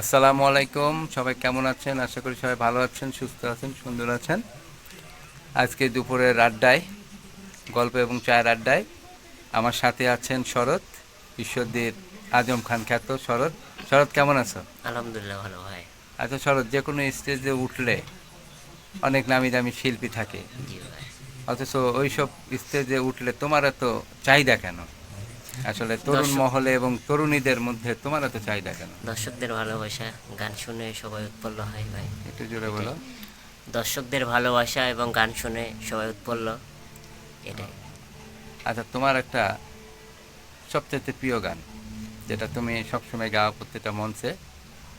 আসসালামু আলাইকুম। সবাই কেমন আছেন? আশা করি সবাই ভালো আছেন সুস্থ আছেন সুন্দর আছেন। আজকে দুপুরের আড্ডায় গল্প এবং চায়ের আড্ডায় আমার সাথে আছেন শরৎ ঈশ্বরদীর আজম খান খ্যাত শরৎ। শরৎ কেমন আছো? আলহামদুলিল্লাহ ভালো ভাই। আচ্ছা শরৎ যে কোনো স্টেজে উঠলে অনেক নামি দামি শিল্পী থাকে। অথচ ওইসব স্টেজে উঠলে তোমার এত চাহিদা কেন? আসলে তরুণ মহলে এবং তরুণীদের মধ্যে তোমার এত চাহিদা কেন? দর্শকদের ভালোবাসা গান শুনে সবাই উৎপন্ন হয় ভাই। একটু জোরে বলো। দর্শকদের ভালোবাসা এবং গান শুনে সবাই উৎপন্ন এটাই। আচ্ছা তোমার একটা সবচেয়ে প্রিয় গান যেটা তুমি সবসময় গাওয়া প্রত্যেকটা মঞ্চে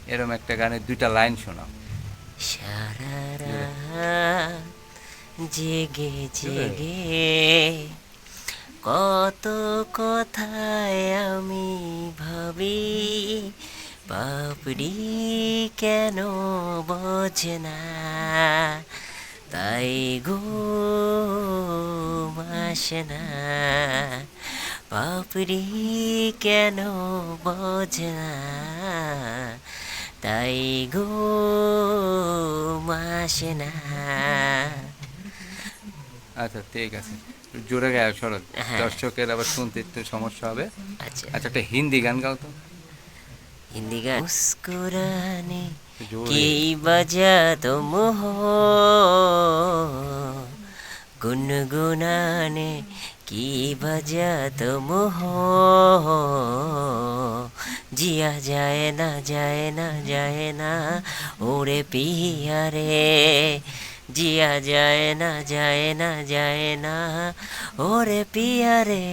এরকম একটা গানের দুইটা লাইন শোনাও। সারা জেগে জেগে কত কথায় আমি ভাবি বাপড়ি কেন বোঝে না? তাই গো না। বাপড়ি কেন বোঝে না? তাই গো আসে না। আচ্ছা ঠিক আছে। জোরে গায়ক শরৎ। হ্যাঁ। দর্শকের আবার শুনতে একটু সমস্যা হবে। আচ্ছা।, আচ্ছা। একটা হিন্দি গান গাও তো। হিন্দি গান? মুস্কুরানে কি তো মোহ? গুনগুনানে কি তো মোহ? জিয়া যায় না যায় না যায় না ওরে পিয়া রে জিয়া যায় না যায় না যায় না ওরে পিয়ারে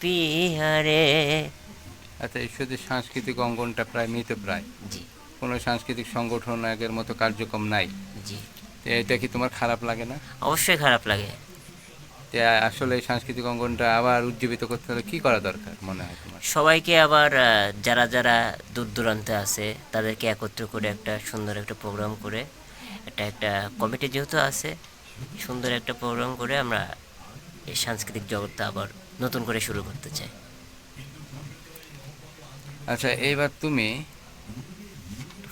পিয়ারে আচ্ছা এই শুধু সাংস্কৃতিক অঙ্গনটা প্রায় মৃত প্রায়। জি। কোনো সাংস্কৃতিক সংগঠন আগের মতো কার্যক্রম নাই। জি। এটা কি তোমার খারাপ লাগে না? অবশ্যই খারাপ লাগে। তো আসলে সাংস্কৃতিক অঙ্গনটা আবার উজ্জীবিত করতে হলে কি করা দরকার মনে হয় তোমার? সবাইকে আবার যারা যারা দূর দূরান্তে আছে তাদেরকে একত্র করে একটা সুন্দর একটা প্রোগ্রাম করে একটা একটা কমিটি যেহেতু আছে সুন্দর একটা প্রোগ্রাম করে আমরা এই সাংস্কৃতিক জগৎটা আবার নতুন করে শুরু করতে চাই। আচ্ছা এইবার তুমি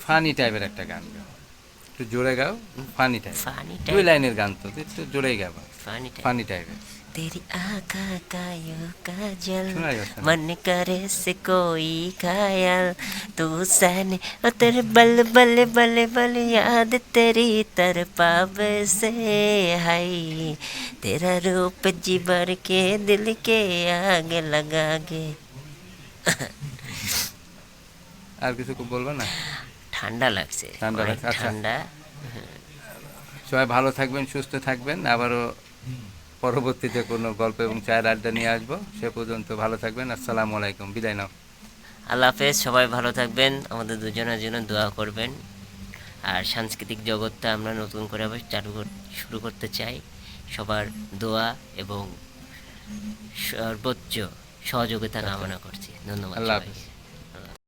ফানি টাইপের একটা গান গাও। একটু জোরে গাও ফানি টাইপ ফানি দুই টাইপ লাইনের গান তো একটু জোরেই গাবো ফানি টাইপ ফানি টাইপের तेरी आँखा का यो काजल सुनाई होता है। मन करे से कोई घायल तू सहने ओ तेरे बल बल बल बल याद तेरी तर पाव से हाय तेरा रूप जी भर के दिल के आगे लगा के আর কিছু বলবো না ঠান্ডা লাগছে। ঠান্ডা লাগছে, আচ্ছা। ঠান্ডা। সবাই ভালো থাকবেন সুস্থ থাকবেন। আবারও পরবর্তীতে কোনো গল্প এবং চায়ের আড্ডা নিয়ে আসব। সে পর্যন্ত ভালো থাকবেন। আসসালামু আলাইকুম। বিদায় নাও। আল্লাহ হাফেজ। সবাই ভালো থাকবেন। আমাদের দুজনের জন্য দোয়া করবেন। আর সাংস্কৃতিক জগৎটা আমরা নতুন করে আবার চালু শুরু করতে চাই। সবার দোয়া এবং সর্বোচ্চ সহযোগিতা কামনা করছি। ধন্যবাদ আল্লাহ হাফেজ।